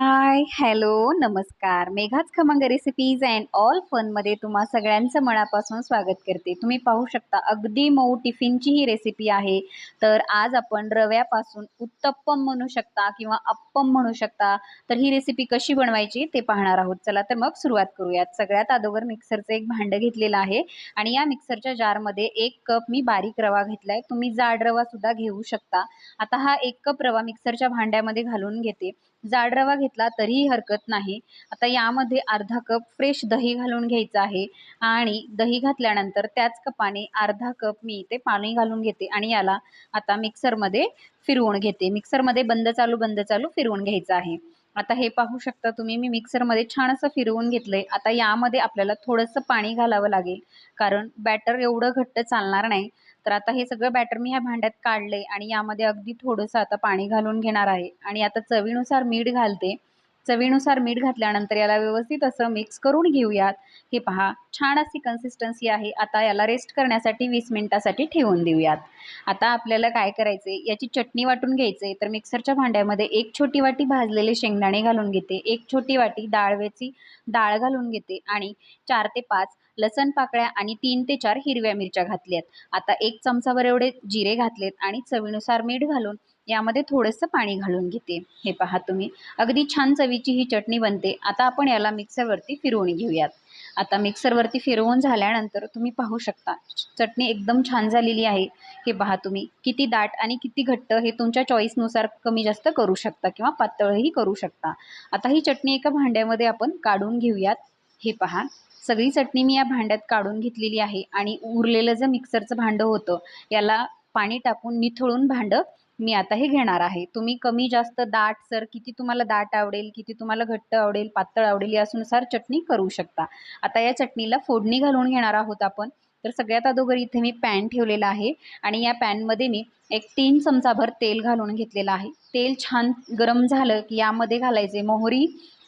Hi hello नमस्कार. मेघाच खमंग recipes and all फनमध्ये तुम्हा सगळ्यांचं मनापासून स्वागत करते. तुम्ही पाहू शकता अगदी मऊ टिफिनची ही रेसिपी आहे. तर आज आपण रव्यापासून उत्तप्पम म्हणू शकता किंवा अप्पम म्हणू शकता. तर ही रेसिपी कशी बनवायची ते पाहणार आहोत. चला तर मग सुरुवात करूयात. सगळ्यात अगोदर मिक्सरचं एक भांडं घेतलेलं आहे आणि या मिक्सरच्या जारमध्ये एक कप मी बारीक रवा घेतलाय. तुम्ही जाड रवा सुद्धा घेऊ शकता. आता हा एक कप रवा मिक्सरच्या भांड्यामध्ये घालून घेते. जाड रवा घेतला तरीही हरकत नाही. आता यामध्ये अर्धा कप फ्रेश दही घालून घ्यायचं आहे आणि दही घातल्यानंतर त्याच कपाने अर्धा कप मी इथे पाणी घालून घेते आणि याला आता मिक्सरमध्ये फिरवून घेते. मिक्सरमध्ये बंद चालू बंद चालू फिरवून घ्यायचं आहे. आता हे पाहू शकता तुम्ही मी मिक्सरमध्ये छान असं फिरवून घेतलंय. आता यामध्ये आपल्याला थोडंसं पाणी घालावं लागेल. कारण बॅटर एवढं घट्ट चालणार नाही. तर आता हे सगळं बॅटर मी ह्या भांड्यात काढले आणि यामध्ये अगदी थोडंसं आता पाणी घालून घेणार आहे. आणि आता चवीनुसार मीठ घालते. चवीनुसार मीठ घातल्यानंतर याला व्यवस्थित असं मिक्स करून घेऊयात. हे पहा छान अशी कन्सिस्टन्सी आहे. आता याला रेस्ट करण्यासाठी वीस मिनिटासाठी ठेवून देऊयात. आता आपल्याला काय करायचे याची चटणी वाटून घ्यायचे तर मिक्सरच्या भांड्यामध्ये एक छोटी वाटी भाजलेले शेंगदाणे घालून घेते. एक छोटी वाटी डाळवेची डाळ घालून घेते. आणि चार ते पाच लसण पाकळ्या आणि तीन ते चार हिरव्या मिरच्या घातल्यात. आता एक चमचाभर एवढे जिरे घातलेत आणि चवीनुसार मीठ घालून यामध्ये थोडंसं पाणी घालून घेते. हे पहा तुम्ही. अगदी छान चवीची ही चटणी बनते. आता आपण याला मिक्सरवरती फिरवून घेऊयात. आता मिक्सरवरती फिरवून झाल्यानंतर तुम्ही पाहू शकता चटणी एकदम छान झालेली आहे. हे पहा तुम्ही. किती दाट आणि किती घट्ट हे तुमच्या चॉईसनुसार कमी जास्त करू शकता किंवा पातळही करू शकता. आता ही चटणी एका भांड्यामध्ये आपण काढून घेऊयात. हे पहा. सगळी चटणी मी या भांड्यात काढून घेतलेली आहे आणि उरलेलं जे मिक्सरचं भांडं होतं याला पाणी टाकून निथळून भांडं मी आता हे घेणार आहे. तुम्ही कमी जास्त दाट सर किती तुम्हाला दाट आवडेल किती तुम्हाला घट्ट आवडेल पातळ आवडेल यानुसार चटणी करू शकता. आता या चटणीला फोडणी घालून घेणार आहोत आपण. तर सगळ्यात अगोदर इथे मी पॅन ठेवलेला आहे आणि या पॅनमध्ये मी एक तीन चमचाभर तेल घालून घेतलेलं आहे. तेल छान गरम झालं की यामध्ये घालायचे मोहरी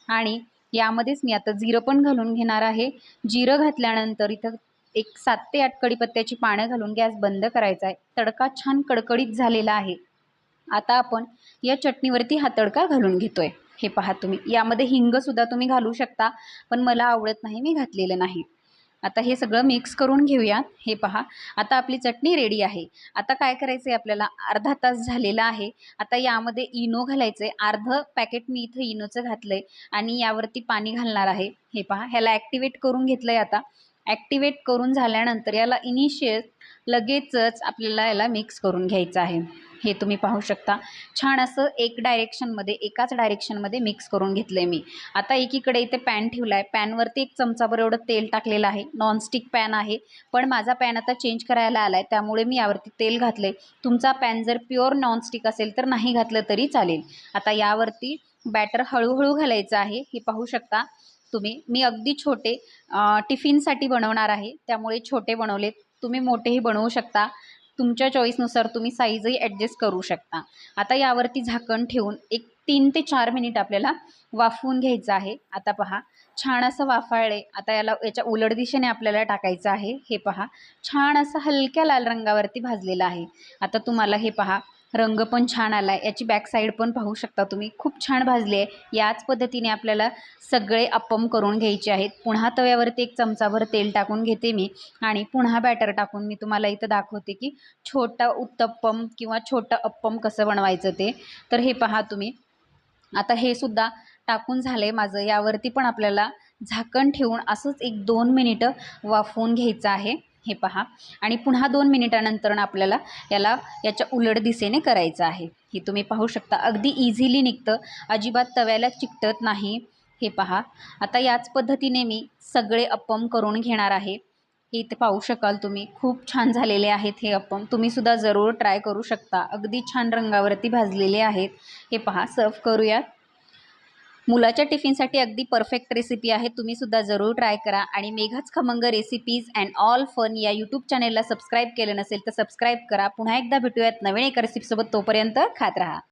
आणि यामध्येच मी आता जिरं पण घालून घेणार आहे. जिरं घातल्यानंतर इथं एक सात ते आठ कडीपत्त्याची पानं घालून गॅस बंद करायचा आहे. तडका छान कडकडीत झालेला आहे. आता आपण या चटणीवरती हा तडका घालून घेतोय. हे पहा तुम्ही. यामध्ये हिंगसुद्धा तुम्ही घालू शकता पण मला आवडत नाही मी घातलेलं नाही. आता हे सगळं मिक्स करून घेऊया. हे पहा. आता आपली चटणी रेडी आहे. आता काय करायचं आहे आपल्याला? अर्धा तास झालेला आहे. आता यामध्ये इनो घालायचं आहे अर्धं पॅकेट मी इथं इनोचं घातलं आहे आणि यावरती पाणी घालणार आहे. हे पहा. ह्याला ॲक्टिवेट करून घेतलं आहे आता. ॲक्टिवेट करून झाल्यानंतर याला इनिशियस लगेचच आपल्याला याला मिक्स करून घ्यायचं आहे. हे तुम्ही पाहू शकता. छान असं एक डायरेक्शनमध्ये एकाच डायरेक्शनमध्ये मिक्स करून घेतलं आहे मी. आता एकीकडे इथे पॅन ठेवला आहे पॅनवरती एक चमचाभर एवढं तेल टाकलेलं आहे. नॉनस्टिक पॅन आहे. पण माझा पॅन आता चेंज करायला आला आहे त्यामुळे मी यावरती तेल घातलं आहे तुमचा पॅन जर प्युअर नॉनस्टिक असेल तर नाही घातलं तरी चालेल. आता यावरती बॅटर हळूहळू घालायचं आहे. हे पाहू शकता. तुम्ही. मी अगदी छोटे टिफिनसाठी बनवणार आहे. त्यामुळे छोटे बनवले तुम्ही मोठेही बनवू शकता. तुमच्या चॉईसनुसार तुम्ही साईजही ॲडजस्ट करू शकता. आता यावरती झाकण ठेवून एक तीन ते चार मिनिट आपल्याला वाफवून घ्यायचं आहे. आता पहा छान असं वाफाळले. आता याला याच्या उलट दिशेने आपल्याला टाकायचं आहे. हे पहा छान असं हलक्या लाल रंगावरती भाजलेलं आहे. आता तुम्हाला हे पहा रंग पण छान आला आहे याची बॅक साईड पण पाहू शकता तुम्ही. खूप छान भाजली आहे. याच पद्धतीने आपल्याला सगळे अप्पम करून घ्यायचे आहेत. पुन्हा तव्यावरती एक चमचाभर तेल टाकून घेते मी आणि पुन्हा बॅटर टाकून मी तुम्हाला इथं दाखवते की छोटा उत्तप्पम किंवा छोटं अप्पम कसं बनवायचं ते. तर हे पहा तुम्ही. आता हे सुद्धा टाकून झालं आहे माझं. यावरती पण आपल्याला झाकण ठेवून असंच एक दोन मिनिटं वाफवून घ्यायचं आहे. हे पहा. आणि पुन्हा दोन मिनिटानंतर आपल्याला याला याच्या उलट दिशेने करायचं आहे. हे तुम्ही पाहू शकता. अगदी इझिली निघतं. अजिबात तव्याला चिकटत नाही. हे पहा. आता याच पद्धतीने मी सगळे अप्पम करून घेणार आहे. हे इथे पाहू शकाल तुम्ही. खूप छान झालेले आहेत हे अप्पम तुम्हीसुद्धा जरूर ट्राय करू शकता. अगदी छान रंगावरती भाजलेले आहेत. हे पहा. सर्व करूयात. मुलाच्या टिफिनसाठी अगदी परफेक्ट रेसिपी आहे. तुम्ही सुद्धा जरूर ट्राय करा. आणि मेघाच खमंग रेसिपीज अँड ऑल फन या यूट्यूब चॅनेलला सबस्क्राईब केलं नसेल तर सबस्क्राईब करा. पुन्हा एकदा भेटूयात नवीन एका रेसिपीसोबत तोपर्यंत खात राहा.